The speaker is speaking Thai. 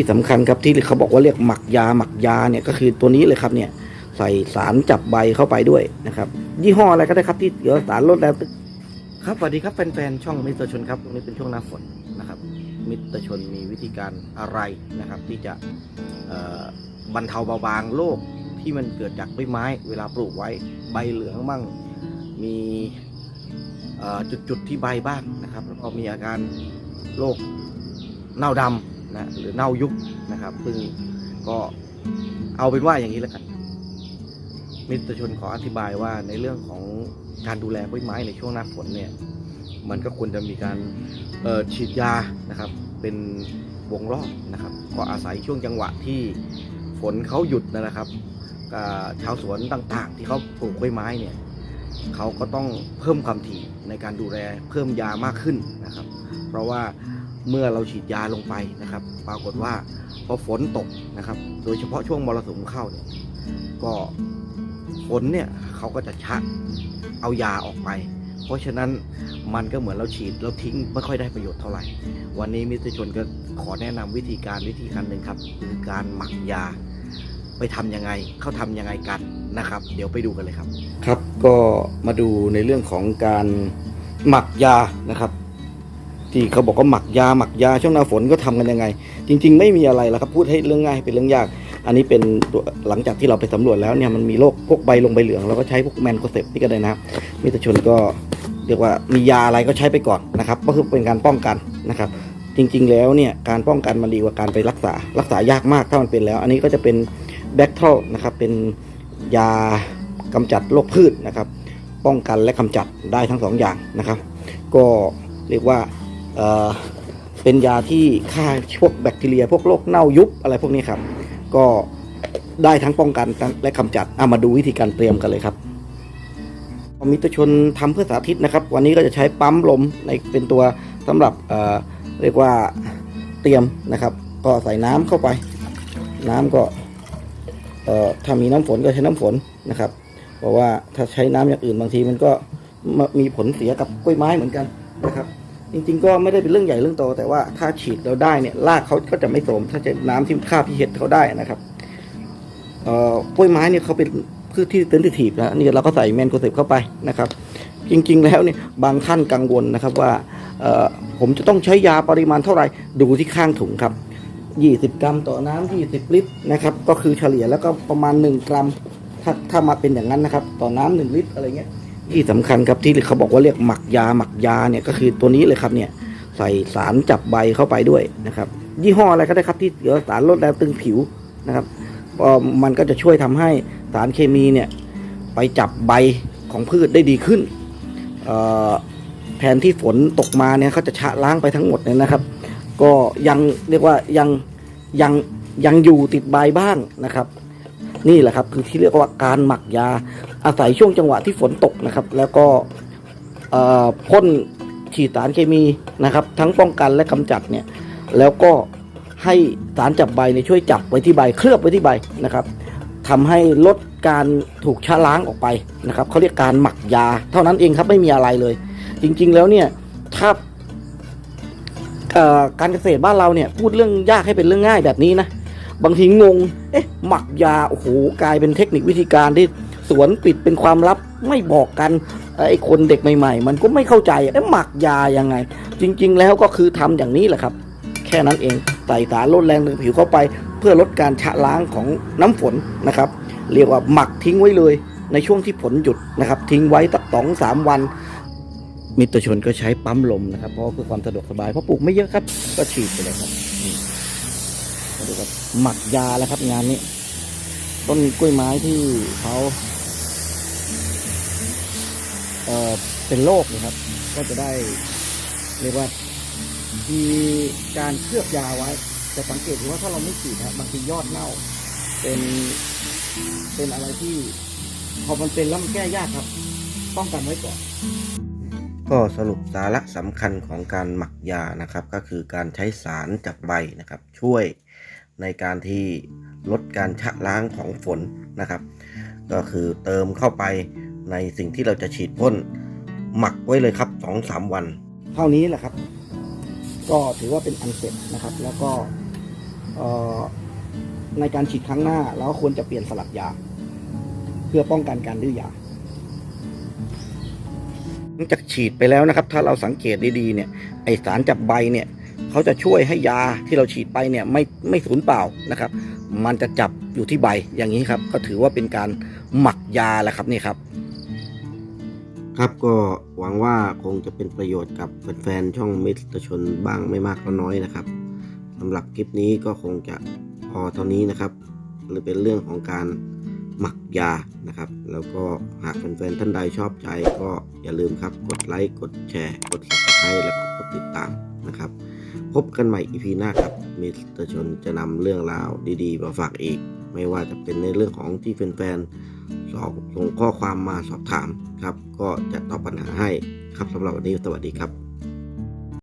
ที่สำคัญครับที่เขาบอกว่าเรียกหมักยาหมักยาเนี่ยก็คือตัวนี้เลยครับเนี่ยใส่สารจับใบเข้าไปด้วยนะครับ ยี่ห้ออะไรก็ได้ครับที่เกี่ยวสารลดแรงตึงครับสวัสดีครับแฟนๆช่องมิสเตอร์ชนครับวันนี้เป็นช่วงหน้าฝนนะครับมิสเตอร์ชนมีวิธีการอะไรนะครับ ที่จะบรรเทาเบาบางโรคที่มันเกิดจากใบไม้ เวลาปลูกไว้ใบเหลืองมั่งมีจุดๆที่ใบบ้างนะครับแล้วก็มีอาการโรคเน่าดำ นะหรือเน่ายุบนะครับ ซึ่งก็เอาเป็นว่าอย่างนี้แล้วกัน มิตรชนขออธิบายว่าในเรื่องของการดูแลกล้วยไม้ในช่วงหน้าฝนเนี่ย มันก็ควรจะมีการฉีดยานะครับ เป็นวงรอบนะครับ ก็อาศัยช่วงจังหวะที่ฝนเขาหยุดนะครับกับชาวสวนต่างๆ ที่เขาปลูกกล้วยไม้เนี่ยเขาก็ต้องเพิ่มความถี่ในการดูแลเพิ่มยามากขึ้นนะครับ เพราะว่า เมื่อเราฉีดยาลงไปนะครับ ปรากฏว่าพอฝนตกนะครับ โดยเฉพาะช่วงมรสุมเข้าเนี่ยก็ฝนเนี่ยเขาก็จะชักเอายาออกไป เพราะฉะนั้นมันก็เหมือนเราฉีดแล้วทิ้งไม่ค่อยได้ประโยชน์เท่าไหร่ วันนี้มิสเตอร์ชนก็ขอแนะนำวิธีการวิธีการหนึ่งครับคือการหมักยาไปทำยังไงเขาทำยังไงกันนะครับ เดี๋ยวไปดูกันเลยครับ ครับก็มาดูในเรื่องของการหมักยานะครับ ที่เขาบอกว่าหมักยาหมักยาช่วงหน้าฝนก็ทำกันยังไง จริง ๆ ไม่มีอะไรแล้วครับพูดให้เรื่องง่ายเป็นเรื่องยาก อันนี้เป็นตัวหลังจากที่เราไปสำรวจแล้วเนี่ยมันมีโรคพวกใบลงใบเหลืองเราก็ใช้พวกแมนโคเซปนี่ก็ได้นะครับมิตรชนก็เรียกว่ามียาอะไรก็ใช้ไปก่อนนะครับ ก็คือเป็นการป้องกันนะครับ จริง ๆ แล้วเนี่ยการป้องกันมันดีกว่าการไปรักษา รักษายากมากถ้ามันเป็นแล้ว อันนี้ก็จะเป็นแบคทรอลนะครับเป็นยากำจัดโรคพืชนะครับ ป้องกันและกำจัดได้ทั้งสองอย่างนะครับ ก็เรียกว่า เเป็นยาที่ฆ่าพวกแบคทีเรีย พวกโรคเน่ายุบอะไรพวกนี้ครับ ก็ได้ทั้งป้องกันและกำจัดเอามาดูวิธีการเตรียมกันเลยครับมิตรชนทำเพื่อสาธิตนะครับ วันนี้ก็จะใช้ปั๊มลมในเป็นตัวสำหรับเเรียกว่าเตรียมนะครับ ก็ใส่น้ำเข้าไป น้ำก็ถ้ามีน้ำฝนก็ใช้น้ำฝนนะครับ เพราะว่าถ้าใช้น้ำอย่างอื่นบางทีมันก็มีผลเสียกับกล้วยไม้เหมือนกันนะครับ จริงๆ ก็ไม่ได้เป็นเรื่องใหญ่เรื่องโต แต่ว่าถ้าฉีดเราได้เนี่ยรากเขาก็จะไม่โสมถ้าจะน้ำที่ค่าพิเศษเขาได้นะครับเอ่อกล้วยไม้เนี่ยเขาเป็นพืชที่เซนซิทีฟนะนี่เราก็ใส่แมนโคเซปเข้าไปนะครับ จริงๆ แล้วเนี่ยบางท่านกังวลนะครับว่าผมจะต้องใช้ยาปริมาณเท่าไหร่ดูที่ข้างถุงครับ 20 กรัมต่อน้ำ20 ลิตรนะครับ ก็คือเฉลี่ยแล้วก็ประมาณ 1 กรัม ถ้าถ้ามาเป็นอย่างนั้นนะครับ ต่อน้ำหนึ่งลิตรอะไรเงี้ย ที่สำคัญครับที่เขาบอกว่าเรียกหมักยาหมักยาเนี่ยก็คือตัวนี้เลยครับเนี่ยใส่สารจับใบเข้าไปด้วยนะครับ ยี่ห้ออะไรก็ได้ครับที่เกี่ยวสารลดแรงตึงผิวนะครับมันก็จะช่วยทำให้สารเคมีเนี่ยไปจับใบของพืชได้ดีขึ้นแทนที่ฝนตกมาเนี่ยเขาจะชะล้างไปทั้งหมดเนี่ยนะครับ ก็ยังเรียกว่ายังยังยังอยู่ติดใบบ้างนะครับ นี่แหละครับคือที่เรียกว่าการหมักยาอาศัยช่วงจังหวะที่ฝนตกนะครับ แล้วก็พ่นฉีดสารเคมีนะครับ ทั้งป้องกันและกำจัดเนี่ยแล้วก็ให้สารจับใบเนี่ยช่วยจับไว้ที่ใบเคลือบไว้ที่ใบนะครับทำให้ลดการถูกชะล้างออกไปนะครับเขาเรียกการหมักยา เท่านั้นเองครับไม่มีอะไรเลย จริงๆแล้วเนี่ยถ้าการเกษตรบ้านเราเนี่ยพูดเรื่องยากให้เป็นเรื่องง่ายแบบนี้นะ บางทีงง เอ๊ะ หมักยา โอ้โห กลายเป็นเทคนิควิธีการที่สวนปิดเป็นความลับไม่บอกกันไอ้คนเด็กใหม่ ๆ มันก็ไม่เข้าใจเอ๊ะหมักยายังไง จริง ๆ แล้วก็คือทำอย่างนี้แหละครับ แค่นั้นเองใส่สารลดแรงถึงผิวเข้าไป เพื่อลดการชะล้างของน้ำฝนนะครับ เรียกว่าหมักทิ้งไว้เลย ในช่วงที่ฝนหยุดนะครับ ทิ้งไว้สักสองสามวันมิตรชนก็ใช้ปั๊มลมนะครับ เพราะเพื่อความสะดวกสบายเพราะปลูกไม่เยอะครับ ก็ฉีดไปเลยครับ นี่มาดูครับหมักยาแล้วครับ งานนี้ ต้นกล้วยไม้ที่เขาเอ่อเป็นโรคนะครับ ก็จะได้เรียกว่ามีการเคลือบยาไว้ แต่สังเกตดูว่าถ้าเราไม่ฉีดนะครับบางทียอดเน่า เป็นเป็นอะไรที่พอมันเป็นแล้วมันแก้ยากครับ ป้องกันไว้ก่อนก็สรุปสาระสำคัญของการหมักยานะครับ ก็คือการใช้สารจับใบนะครับ ช่วย ในการที่ลดการชะล้างของฝนนะครับ ก็คือเติมเข้าไปในสิ่งที่เราจะฉีดพ่นหมักไว้เลยครับสองสามวัน เท่านี้แหละครับ ก็ถือว่าเป็นอันเสร็จนะครับ แล้วก็เอ่อในการฉีดครั้งหน้าเราก็ควรจะเปลี่ยนสลับยา เพื่อป้องกันการดื้อยาหลังจากฉีดไปแล้วนะครับ ถ้าเราสังเกตดีๆเนี่ยไอสารจับใบเนี่ย เขาจะช่วยให้ยาที่เราฉีดไปเนี่ยไม่ไม่สูญเปล่านะครับ มันจะจับอยู่ที่ใบอย่างนี้ครับ ก็ถือว่าเป็นการหมักยาแหละครับนี่ครับ ครับก็หวังว่าคงจะเป็นประโยชน์กับแฟนๆช่องมิตรชนบ้างไม่มากก็น้อยนะครับสำหรับคลิปนี้ก็คงจะพอเท่านี้นะครับหรือเป็นเรื่องของการหมักยานะครับ แล้วก็หากแฟนๆท่านใดชอบใจก็อย่าลืมครับ กดไลค์ กดแชร์ กด subscribe แล้วก็กดติดตามนะครับ พบกันใหม่อีพีหน้าครับมิสเตอร์ชนจะนำเรื่องราวดีๆ มาฝากอีก ไม่ว่าจะเป็นในเรื่องของที่แฟนๆสอบส่งข้อความมาสอบถามครับ ก็จะตอบปัญหาให้ครับสำหรับวันนี้สวัสดีครับ